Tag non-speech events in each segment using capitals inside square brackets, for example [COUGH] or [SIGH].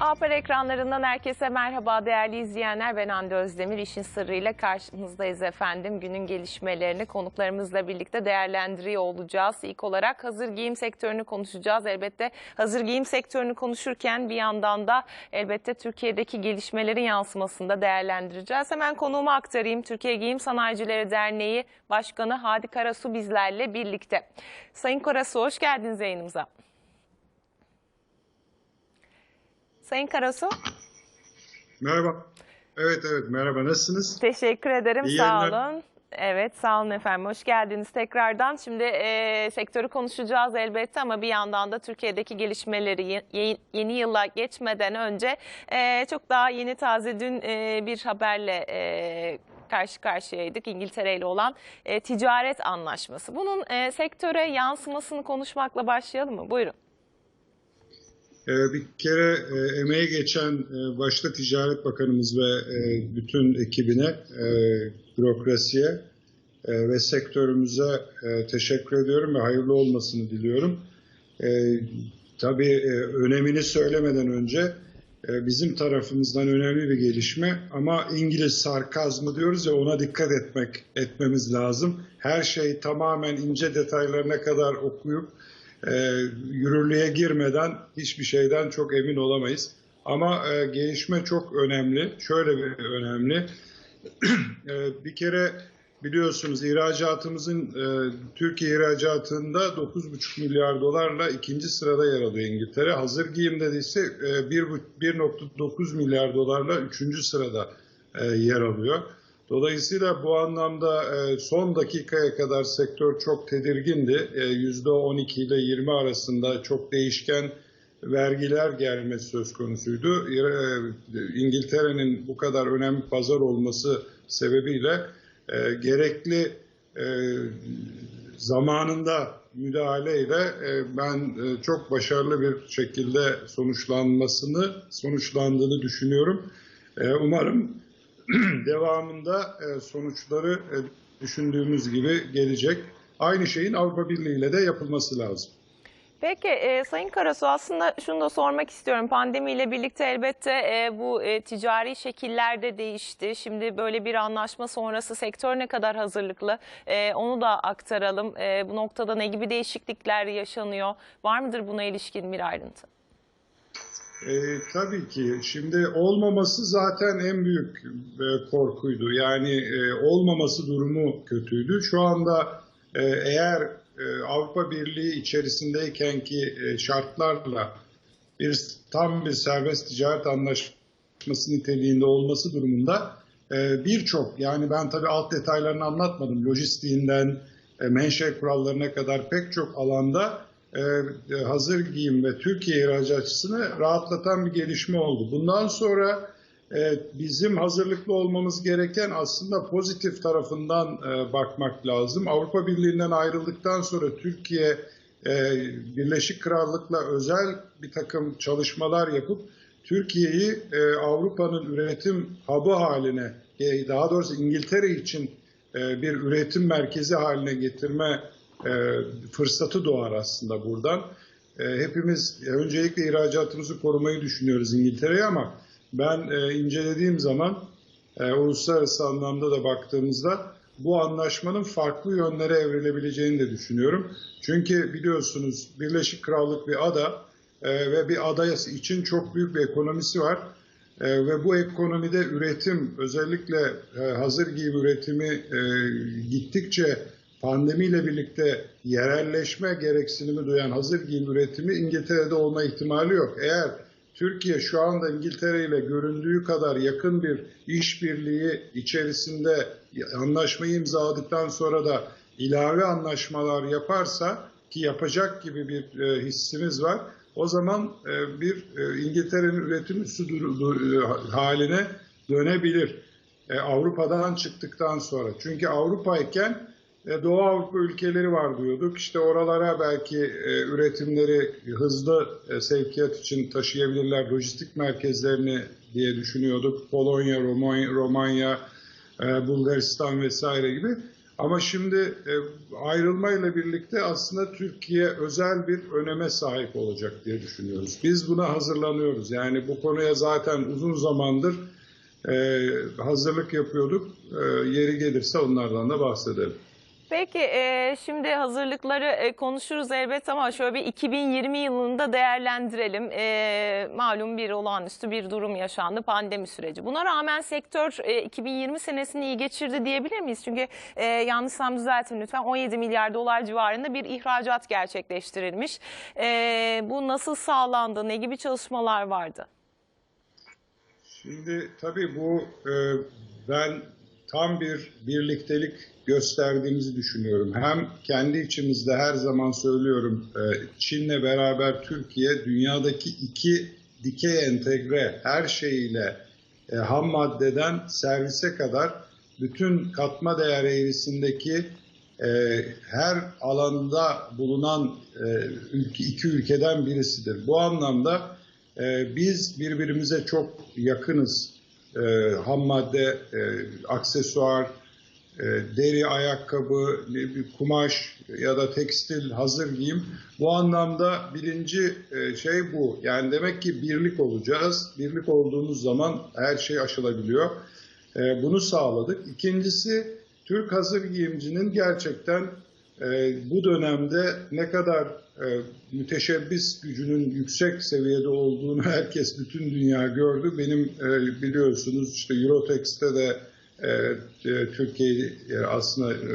Haber ekranlarından herkese merhaba değerli izleyenler. Ben Hande Özdemir. İşin sırrıyla karşınızdayız efendim. Günün gelişmelerini konuklarımızla birlikte değerlendiriyor olacağız. İlk olarak hazır giyim sektörünü konuşacağız. Elbette hazır giyim sektörünü konuşurken bir yandan da elbette Türkiye'deki gelişmelerin yansımasını da değerlendireceğiz. Hemen konuğumu aktarayım. Türkiye Giyim Sanayicileri Derneği Başkanı Hadi Karasu bizlerle birlikte. Sayın Karasu hoş geldiniz yayınımıza. Sayın Karasu. Merhaba. Evet evet merhaba nasılsınız? Teşekkür ederim. İyi sağ yayınlar. olun. Evet sağ olun efendim. Hoş geldiniz tekrardan. Şimdi e, sektörü konuşacağız elbette ama bir yandan da Türkiye'deki gelişmeleri ye- ye- yeni yıla geçmeden önce e, çok daha yeni taze dün e, bir haberle e, karşı karşıyaydık İngiltere ile olan e, ticaret anlaşması. Bunun e, sektöre yansımasını konuşmakla başlayalım mı? Buyurun. Ee, bir kere e, emeği geçen e, başta Ticaret Bakanımız ve e, bütün ekibine, bürokrasiye ve sektörümüze teşekkür ediyorum ve hayırlı olmasını diliyorum. Tabii önemini söylemeden önce bizim tarafımızdan önemli bir gelişme ama İngiliz sarkazmı diyoruz ya ona dikkat etmek etmemiz lazım. Her şey tamamen ince detaylarına kadar okuyup e, yürürlüğe girmeden hiçbir şeyden çok emin olamayız. Ama e, gelişme çok önemli. Şöyle bir önemli. [CLEARS THROAT] E, bir kere biliyorsunuz ihracatımızın e, Türkiye ihracatında 9,5 milyar dolarla ikinci sırada yer alıyor İngiltere. Hazır giyimde de ise e, bir bu- 1,9 milyar dolarla üçüncü sırada e, yer alıyor. Dolayısıyla bu anlamda e, son dakikaya kadar sektör çok tedirgindi. E, %12 ile 20 arasında çok değişken vergiler gelmesi söz konusuydu. E, İngiltere'nin bu kadar önemli pazar olması sebebiyle e, gerekli e, zamanında müdahaleyle e, ben e, çok başarılı bir şekilde sonuçlanmasını, sonuçlandığını düşünüyorum. E, Umarım [CLEARS THROAT] devamında e, sonuçları e, düşündüğümüz gibi gelecek. Aynı şeyin Avrupa Birliği ile de yapılması lazım. Peki e, Sayın Karasu aslında şunu da sormak istiyorum. Pandemiyle birlikte elbette e, bu e, ticari şekiller de değişti. Şimdi böyle bir anlaşma sonrası sektör ne kadar hazırlıklı E, onu da aktaralım. E, bu noktada ne gibi değişiklikler yaşanıyor? Var mıdır buna ilişkin bir ayrıntı? E, tabii ki. Şimdi olmaması zaten en büyük e, korkuydu. Yani e, olmaması durumu kötüydü. Şu anda e, eğer e, Avrupa Birliği içerisindeyken ki e, şartlarla bir tam bir serbest ticaret anlaşması niteliğinde olması durumunda e, birçok yani ben tabii alt detaylarını anlatmadım. Lojistiğinden e, menşe kurallarına kadar pek çok alanda hazır giyim ve Türkiye ihracatçısını rahatlatan bir gelişme oldu. Bundan sonra e, bizim hazırlıklı olmamız gereken aslında pozitif tarafından e, bakmak lazım. Avrupa Birliği'nden ayrıldıktan sonra Türkiye e, Birleşik Krallık'la özel bir takım çalışmalar yapıp Türkiye'yi e, Avrupa'nın üretim hub'ı haline, e, daha doğrusu İngiltere için e, bir üretim merkezi haline getirme e, fırsatı doğar aslında buradan. E, hepimiz e, öncelikle ihracatımızı korumayı düşünüyoruz İngiltere'ye ama ben e, incelediğim zaman e, uluslararası anlamda da baktığımızda bu anlaşmanın farklı yönlere evrilebileceğini de düşünüyorum. Çünkü biliyorsunuz Birleşik Krallık bir ada e, ve bir adayası için çok büyük bir ekonomisi var. E, ve bu ekonomide üretim özellikle e, hazır giyim üretimi e, gittikçe pandemiyle birlikte yerelleşme gereksinimi duyan hazır giyim üretimi İngiltere'de olma ihtimali yok. Eğer Türkiye şu anda İngiltere ile göründüğü kadar yakın bir işbirliği içerisinde anlaşmayı imzaladıktan sonra da ilave anlaşmalar yaparsa ki yapacak gibi bir e, hissimiz var. O zaman e, bir e, İngiltere'nin üretim üssü haline dönebilir. Avrupa'dan çıktıktan sonra. Çünkü Avrupa'yken e, Doğu Avrupa ülkeleri var diyorduk. İşte oralara belki e, üretimleri hızlı e, sevkiyat için taşıyabilirler. Lojistik merkezlerini diye düşünüyorduk. Polonya, Romanya, e, Bulgaristan vesaire gibi. Ama şimdi e, ayrılmayla birlikte aslında Türkiye özel bir öneme sahip olacak diye düşünüyoruz. Biz buna hazırlanıyoruz. Yani bu konuya zaten uzun zamandır e, hazırlık yapıyorduk. E, yeri gelirse onlardan da bahsedelim. Peki e, şimdi hazırlıkları e, konuşuruz elbet ama şöyle bir 2020 yılını da değerlendirelim. E, malum bir olağanüstü bir durum yaşandı pandemi süreci. Buna rağmen sektör e, 2020 senesini iyi geçirdi diyebilir miyiz? Çünkü e, yanlışsam düzeltin lütfen 17 milyar dolar civarında bir ihracat gerçekleştirilmiş. E, bu nasıl sağlandı? Ne gibi çalışmalar vardı? Şimdi tabii bu e, ben tam bir birliktelik gösterdiğimizi düşünüyorum. Hem kendi içimizde her zaman söylüyorum e, Çin'le beraber Türkiye dünyadaki iki dikey entegre her şeyiyle e, ham maddeden servise kadar bütün katma değer eğrisindeki e, her alanda bulunan iki ülkeden birisidir. Bu anlamda biz birbirimize çok yakınız. E, ham madde, e, aksesuar, e, deri ayakkabı, bir kumaş ya da tekstil, hazır giyim. Bu anlamda birinci e, şey bu. Yani demek ki birlik olacağız. Birlik olduğumuz zaman her şey aşılabiliyor. E, bunu sağladık. İkincisi Türk hazır giyimcinin gerçekten e, bu dönemde ne kadar müteşebbis gücünün yüksek seviyede olduğunu herkes, bütün dünya gördü. Benim e, biliyorsunuz işte Eurotex'te de e, e, Türkiye'yi e, aslında e,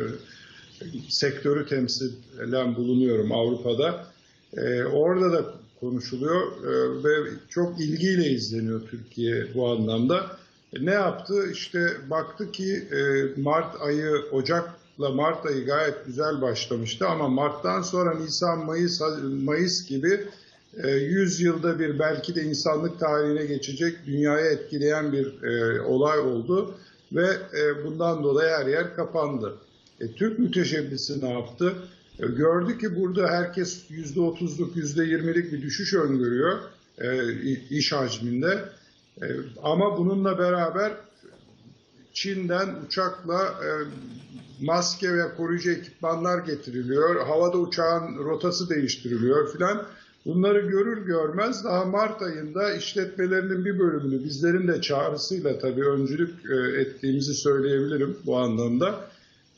sektörü temsilen bulunuyorum Avrupa'da. E, orada da konuşuluyor e, ve çok ilgiyle izleniyor Türkiye bu anlamda. E, ne yaptı? İşte baktı ki e, Mart ayı, Ocak'la Mart ayı gayet güzel başlamıştı ama Mart'tan sonra Nisan, Mayıs, Mayıs gibi e, 100 yılda bir belki de insanlık tarihine geçecek, dünyayı etkileyen bir e, olay oldu ve e, bundan dolayı her yer kapandı. E, Türk müteşebbisi ne yaptı? E, gördü ki burada herkes %30'luk, %20'lik bir düşüş öngörüyor e, iş hacminde. E, ama bununla beraber Çin'den uçakla e, maske ve koruyucu ekipmanlar getiriliyor. Havada uçağın rotası değiştiriliyor filan. Bunları görür görmez daha Mart ayında işletmelerinin bir bölümünü bizlerin de çağrısıyla tabii öncülük e, ettiğimizi söyleyebilirim bu anlamda.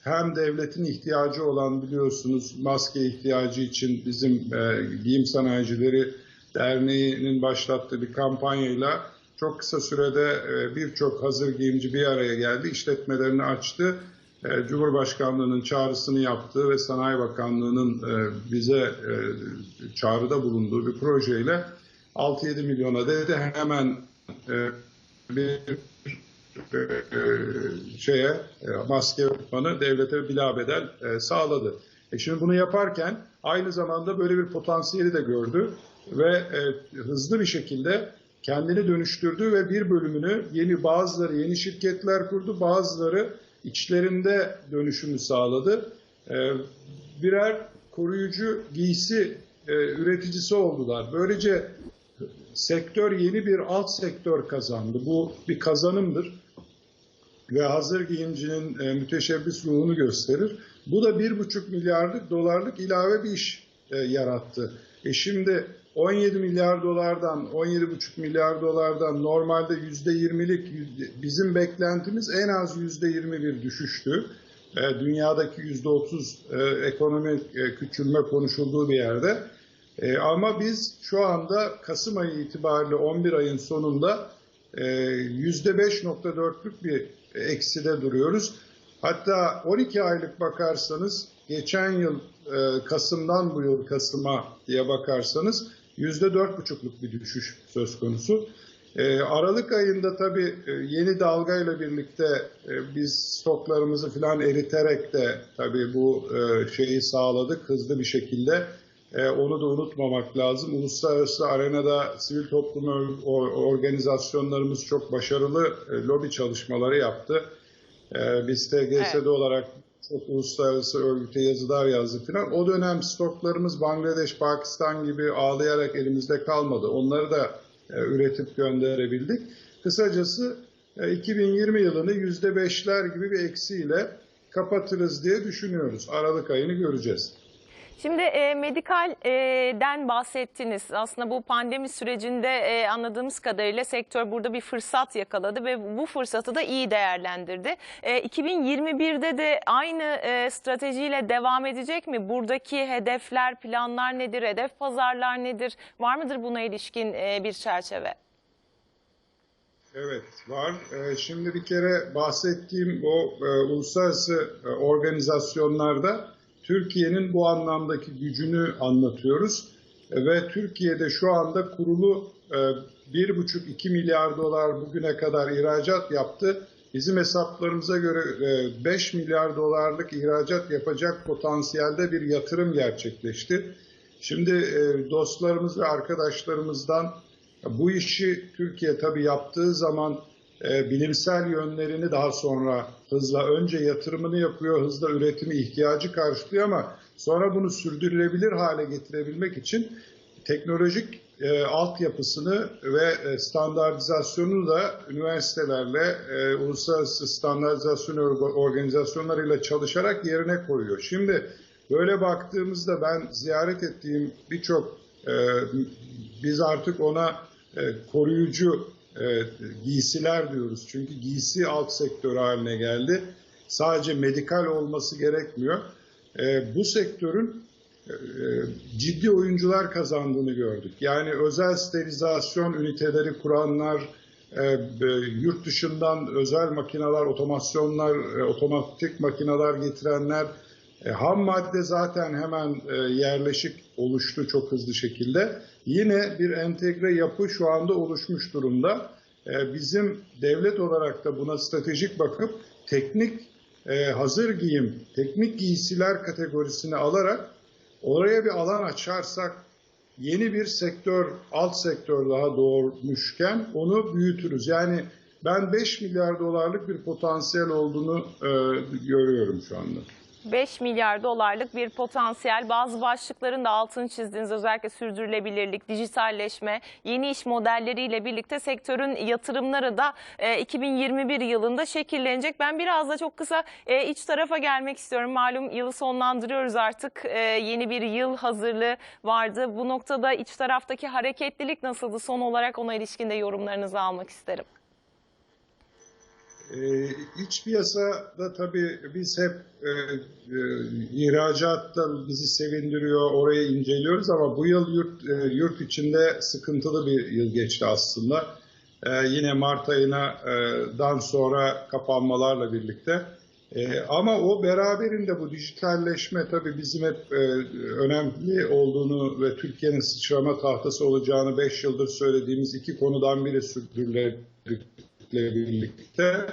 Hem devletin ihtiyacı olan biliyorsunuz maske ihtiyacı için bizim e, giyim sanayicileri derneğinin başlattığı bir kampanyayla çok kısa sürede e, birçok hazır giyimci bir araya geldi, işletmelerini açtı. E, Cumhurbaşkanlığının çağrısını yaptığı ve Sanayi Bakanlığı'nın e, bize e, çağrıda bulunduğu bir projeyle 6-7 milyona dedi hemen bir şeye maske ekipmanı devlete bilabedel sağladı. E şimdi bunu yaparken aynı zamanda böyle bir potansiyeli de gördü ve hızlı bir şekilde kendini dönüştürdü ve bir bölümünü yeni bazıları yeni şirketler kurdu, bazıları içlerinde dönüşümü sağladı. E, birer koruyucu giysi e, üreticisi oldular. Böylece sektör yeni bir alt sektör kazandı. Bu bir kazanımdır ve hazır giyimcinin e, müteşebbis ruhunu gösterir. Bu da bir buçuk milyarlık dolarlık ilave bir iş e, yarattı. E şimdi 17 milyar dolardan 17,5 milyar dolardan normalde yüzde 20'lik bizim beklentimiz en az yüzde 20 bir düşüştü. E, dünyadaki yüzde 30 e, ekonomi e, küçülme konuşulduğu bir yerde. Ama biz şu anda Kasım ayı itibariyle 11 ayın sonunda e, yüzde 5.4'lük bir ekside duruyoruz. Hatta 12 aylık bakarsanız geçen yıl Kasım'dan bu yıl Kasım'a diye bakarsanız yüzde dört buçukluk bir düşüş söz konusu. E, Aralık ayında tabii e, yeni dalgayla birlikte e, biz stoklarımızı falan eriterek de tabii bu e, şeyi sağladık hızlı bir şekilde. Onu da unutmamak lazım. Uluslararası arenada sivil toplum organizasyonlarımız çok başarılı lobi çalışmaları yaptı. Biz TGS'de Evet. olarak çok uluslararası örgüte yazılar yazdık falan. O dönem stoklarımız Bangladeş, Pakistan gibi ağlayarak elimizde kalmadı. Onları da e, üretip gönderebildik. Kısacası e, 2020 yılını %5'ler gibi bir eksiyle kapatırız diye düşünüyoruz. Aralık ayını göreceğiz. Şimdi e, medikalden bahsettiniz. Aslında bu pandemi sürecinde e, anladığımız kadarıyla sektör burada bir fırsat yakaladı ve bu fırsatı da iyi değerlendirdi. E, 2021'de de aynı e, stratejiyle devam edecek mi? Buradaki hedefler, planlar nedir? Hedef pazarlar nedir? Var mıdır buna ilişkin e, bir çerçeve? Evet var. Ee, Şimdi bir kere bahsettiğim o e, uluslararası e, organizasyonlarda Türkiye'nin bu anlamdaki gücünü anlatıyoruz. E, Ve Türkiye'de şu anda kurulu e, 1,5-2 milyar dolar bugüne kadar ihracat yaptı. Bizim hesaplarımıza göre e, 5 milyar dolarlık ihracat yapacak potansiyelde bir yatırım gerçekleşti. Şimdi e, dostlarımız ve arkadaşlarımızdan bu işi Türkiye tabii yaptığı zaman e, bilimsel yönlerini daha sonra hızla önce yatırımını yapıyor, hızla üretimi ihtiyacı karşılıyor ama sonra bunu sürdürülebilir hale getirebilmek için teknolojik e, altyapısını ve e, standartizasyonu da üniversitelerle, e, uluslararası standartizasyon orga- organizasyonlarıyla çalışarak yerine koyuyor. Şimdi böyle baktığımızda ben ziyaret ettiğim birçok e, biz artık ona e, koruyucu e, giysiler diyoruz. Çünkü giysi alt sektör haline geldi. Sadece medikal olması gerekmiyor. E, bu sektörün e, ciddi oyuncular kazandığını gördük. Yani özel sterilizasyon üniteleri kuranlar, e, e, yurt dışından özel makineler, otomasyonlar, e, otomatik makineler getirenler, e, ham madde zaten hemen e, yerleşik oluştu çok hızlı şekilde. Yine bir entegre yapı şu anda oluşmuş durumda. E, bizim devlet olarak da buna stratejik bakıp teknik e, hazır giyim, teknik giysiler kategorisini alarak oraya bir alan açarsak yeni bir sektör, alt sektör daha doğurmuşken onu büyütürüz. Yani ben 5 milyar dolarlık bir potansiyel olduğunu e, görüyorum şu anda. 5 milyar dolarlık bir potansiyel. Bazı başlıkların da altını çizdiğiniz özellikle sürdürülebilirlik, dijitalleşme, yeni iş modelleriyle birlikte sektörün yatırımları da e, 2021 yılında şekillenecek. Ben biraz da çok kısa e, iç tarafa gelmek istiyorum. Malum yılı sonlandırıyoruz artık. E, yeni bir yıl hazırlığı vardı. Bu noktada iç taraftaki hareketlilik nasıldı? Son olarak ona ilişkin de yorumlarınızı almak isterim. Ee, iç piyasada tabii biz hep e, e, ihracatta bizi sevindiriyor, orayı inceliyoruz ama bu yıl yurt, e, yurt içinde sıkıntılı bir yıl geçti aslında. E, yine Mart ayından sonra kapanmalarla birlikte. E, ama o beraberinde bu dijitalleşme tabii bizim hep e, önemli olduğunu ve Türkiye'nin sıçrama tahtası olacağını 5 yıldır söylediğimiz iki konudan biri sürdürülebilirlikle birlikte.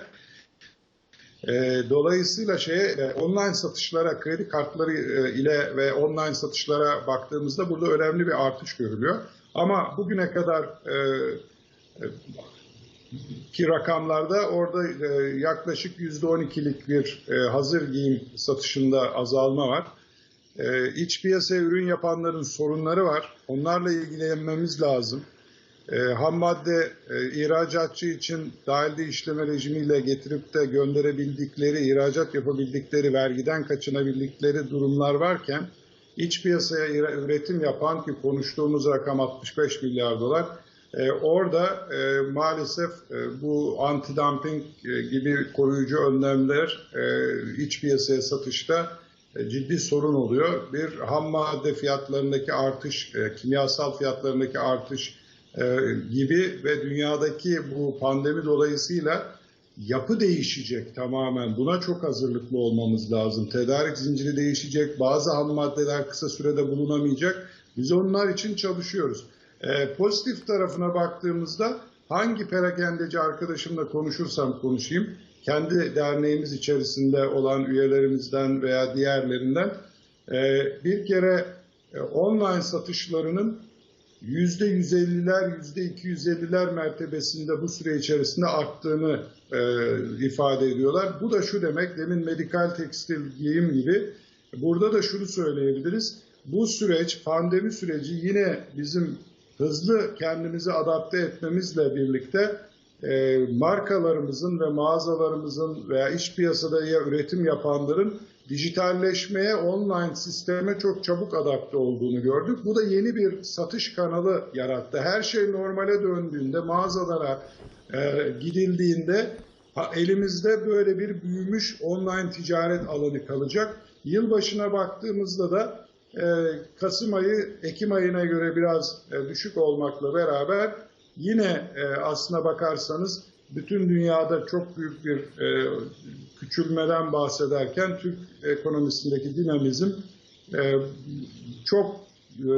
E, dolayısıyla şeye e, online satışlara, kredi kartları e, ile ve online satışlara baktığımızda burada önemli bir artış görülüyor. Ama bugüne kadar e, e, ki rakamlarda orada e, yaklaşık %12'lik bir e, hazır giyim satışında azalma var. E, iç piyasaya ürün yapanların sorunları var. Onlarla ilgilenmemiz lazım. E, ham madde e, ihracatçı için dahilde işleme rejimiyle getirip de gönderebildikleri, ihracat yapabildikleri, vergiden kaçınabildikleri durumlar varken iç piyasaya üretim yapan ki konuştuğumuz rakam 65 milyar dolar e, orada e, maalesef e, bu anti-dumping e, gibi koruyucu önlemler e, iç piyasaya satışta e, ciddi sorun oluyor. Bir ham madde fiyatlarındaki artış, e, kimyasal fiyatlarındaki artış gibi ve dünyadaki bu pandemi dolayısıyla yapı değişecek tamamen. Buna çok hazırlıklı olmamız lazım. Tedarik zinciri değişecek, bazı ham maddeler kısa sürede bulunamayacak. Biz onlar için çalışıyoruz. E, pozitif tarafına baktığımızda hangi perakendeci arkadaşımla konuşursam konuşayım, kendi derneğimiz içerisinde olan üyelerimizden veya diğerlerinden e, bir kere e, online satışlarının %150'ler, yüzde 250'ler mertebesinde bu süre içerisinde arttığını e, ifade ediyorlar. Bu da şu demek, demin medikal tekstil giyim gibi burada da şunu söyleyebiliriz. Bu süreç, pandemi süreci yine bizim hızlı kendimizi adapte etmemizle birlikte e, markalarımızın ve mağazalarımızın veya iç piyasada ya üretim yapanların dijitalleşmeye, online sisteme çok çabuk adapte olduğunu gördük. Bu da yeni bir satış kanalı yarattı. Her şey normale döndüğünde, mağazalara e, gidildiğinde elimizde böyle bir büyümüş online ticaret alanı kalacak. Yılbaşına baktığımızda da e, Kasım ayı Ekim ayına göre biraz e, düşük olmakla beraber yine e, aslına bakarsanız bütün dünyada çok büyük bir e, küçülmeden bahsederken Türk ekonomisindeki dinamizm e, çok e,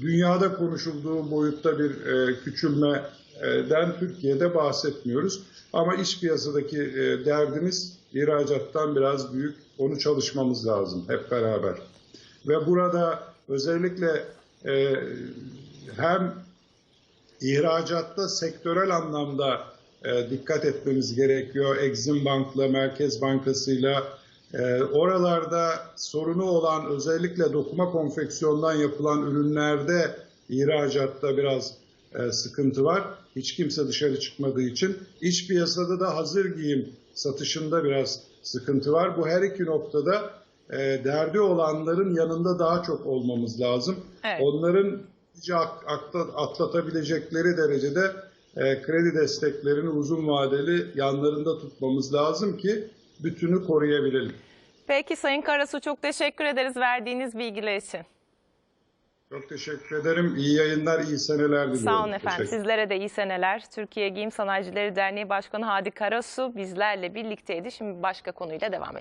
dünyada konuşulduğu boyutta bir e, küçülmeden Türkiye'de bahsetmiyoruz. Ama iç piyasadaki e, derdimiz ihracattan biraz büyük. Onu çalışmamız lazım hep beraber. Ve burada özellikle e, hem ihracatta sektörel anlamda e, dikkat etmemiz gerekiyor. Exim Bank'la, Merkez Bankası'yla e, oralarda sorunu olan özellikle dokuma konfeksiyondan yapılan ürünlerde ihracatta biraz e, sıkıntı var. Hiç kimse dışarı çıkmadığı için. İç piyasada da hazır giyim satışında biraz sıkıntı var. Bu her iki noktada e, derdi olanların yanında daha çok olmamız lazım. Evet. Onların iyice at- atla- atlatabilecekleri derecede e, kredi desteklerini uzun vadeli yanlarında tutmamız lazım ki bütünü koruyabilelim. Peki Sayın Karasu çok teşekkür ederiz verdiğiniz bilgiler için. Çok teşekkür ederim. İyi yayınlar, iyi seneler diliyorum. Sağ olun efendim. Sizlere de iyi seneler. Türkiye Giyim Sanayicileri Derneği Başkanı Hadi Karasu bizlerle birlikteydi. Şimdi başka konuyla devam edelim.